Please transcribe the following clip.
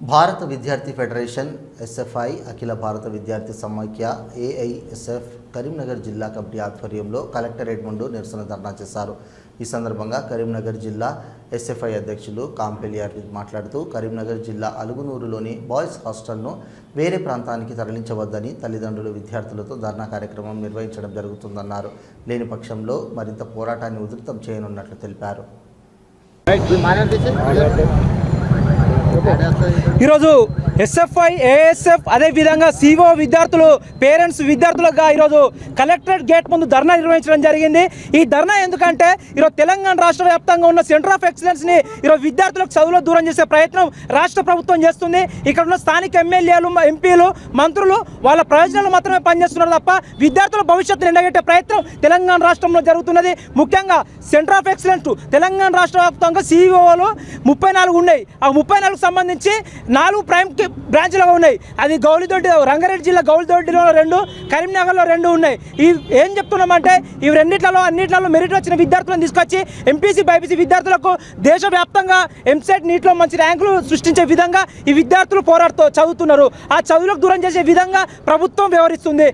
భారత విద్యార్థి federation SFI అఖిల భారత విద్యార్థి సమాఖ్య ఏఐఎస్ఎఫ్ కరీంనగర్ జిల్లా కమిటీ ఆధ్వర్యంలో కలెక్టరేట్ ముందు నిరసన ధర్నా చేశారు. ఈ సందర్భంగా కరీంనగర్ జిల్లా ఎస్ఎఫ్ఐ అధ్యక్షులు కాంపెలియార్ మాట్లాడుతూ కరీంనగర్ జిల్లా అలుగునూరులోని బాయ్స్ హాస్టల్ను వేరే ప్రాంతానికి తరలించవద్దని తల్లిదండ్రులు విద్యార్థులతో ధర్నా కార్యక్రమం నిర్వహించడం జరుగుతుందన్నారు. లేని పక్షంలో మరింత పోరాటాన్ని ఉధృతం చేయనున్నట్లు తెలిపారు. ఈరోజు ఎస్ఎఫ్ఐ ఏఎస్ఎఫ్ అదేవిధంగా సిఓ విద్యార్థులు పేరెంట్స్ విద్యార్థులుగా ఈరోజు కలెక్టరేట్ గేట్ ముందు ధర్నా నిర్వహించడం జరిగింది. ఈ ధర్నా ఎందుకంటే ఈరోజు తెలంగాణ రాష్ట్ర వ్యాప్తంగా ఉన్న సెంటర్ ఆఫ్ ఎక్సలెన్స్ని ఈరోజు విద్యార్థులకు చదువులో దూరం చేసే ప్రయత్నం రాష్ట్ర ప్రభుత్వం చేస్తుంది. ఇక్కడ ఉన్న స్థానిక ఎమ్మెల్యేలు ఎంపీలు మంత్రులు వాళ్ళ ప్రయోజనాలు మాత్రమే పనిచేస్తున్నారు తప్ప విద్యార్థుల భవిష్యత్తును ఎండగట్టే ప్రయత్నం తెలంగాణ రాష్ట్రంలో జరుగుతున్నది. ముఖ్యంగా సెంటర్ ఆఫ్ ఎక్సలెన్స్ తెలంగాణ రాష్ట్ర వ్యాప్తంగా సిఇఓలు ముప్పై నాలుగు ఉన్నాయి. ఆ ముప్పై నాలుగు సంబంధించి నాలుగు ప్రైమ్ బ్రాంచ్లుగా ఉన్నాయి. అది గౌలిదొడ్డి రంగారెడ్డి జిల్లా గౌలిదొడ్డిలో రెండు కరీంనగర్లో రెండు ఉన్నాయి. ఈ ఏం చెప్తున్నామంటే ఈ రెండిట్లలో అన్నిట్లలో మెరిట్ వచ్చిన విద్యార్థులను తీసుకొచ్చి ఎంపీసీ బైపీసీ విద్యార్థులకు దేశవ్యాప్తంగా ఎంసెట్ నీటిలో మంచి ర్యాంకులు సృష్టించే విధంగా ఈ విద్యార్థులు పోరాడుతూ చదువుతున్నారు. ఆ చదువులకు దూరం చేసే విధంగా ప్రభుత్వం వ్యవహరిస్తుంది.